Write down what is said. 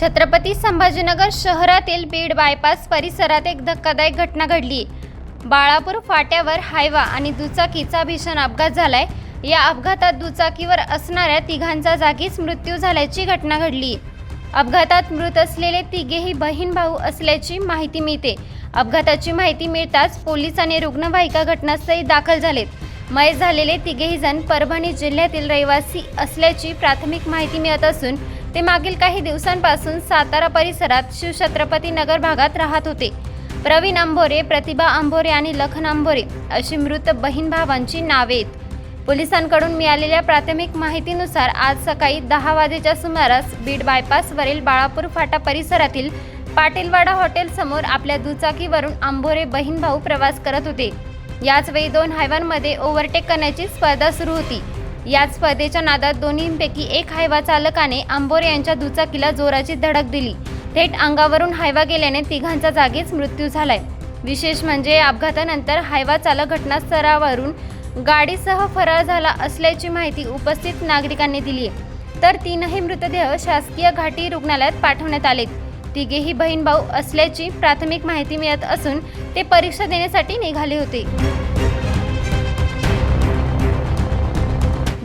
छत्रपती संभाजीनगर शहरातील बीड बायपास परिसरात एक धक्कादायक घटना घडली. बाळापूर फाट्यावर हायवा आणि दुचाकीचा भीषण अपघात झालाय. या अपघातात दुचाकीवर असणाऱ्या तिघांचा जागीच मृत्यू झाल्याची घटना घडली. अपघातात मृत असलेले तिघेही बहीण भाऊ असल्याची माहिती मिळते. अपघाताची माहिती मिळताच पोलीस आणि रुग्णवाहिका घटनास्थळी दाखल झालेत. मय झालेले तिघेही जण परभणी जिल्ह्यातील रहिवासी असल्याची प्राथमिक माहिती मिळत असून ते मागील काही दिवसांपासून सातारा परिसरात शिवछत्रपती नगर भागात राहत होते. प्रवीण आंभोरे प्रतिभा आंभोरे आणि लखन आंभोरे अशी मृत बहीण भावांची नावे आहेत. पोलिसांकडून मिळालेल्या प्राथमिक माहितीनुसार आज सकाळी दहा वाजेच्या सुमारास बीड बायपासवरील बाळापूर फाटा परिसरातील पाटीलवाडा हॉटेलसमोर आपल्या दुचाकीवरून आंबोरे बहीण भाऊ प्रवास करत होते. याच वेळी दोन हायवांमध्ये ओव्हरटेक करण्याची स्पर्धा सुरू होती. याच स्पर्धेच्या नादात दोन्हींपैकी एक हायवा चालकाने आंबोरे यांच्या दुचाकीला जोराची धडक दिली. थेट अंगावरून हायवा गेल्याने तिघांचा जागीच मृत्यू झालाय. विशेष म्हणजे अपघातानंतर हायवा चालक घटनास्थळावरून गाडीसह फरार झाला असल्याची माहिती उपस्थित नागरिकांनी दिली आहे. तर तीनही मृतदेह शासकीय घाटी रुग्णालयात पाठवण्यात आलेत. तिघेही बहीण भाऊ असल्याची प्राथमिक माहिती मिळत असून ते परीक्षा देण्यासाठी निघाले होते.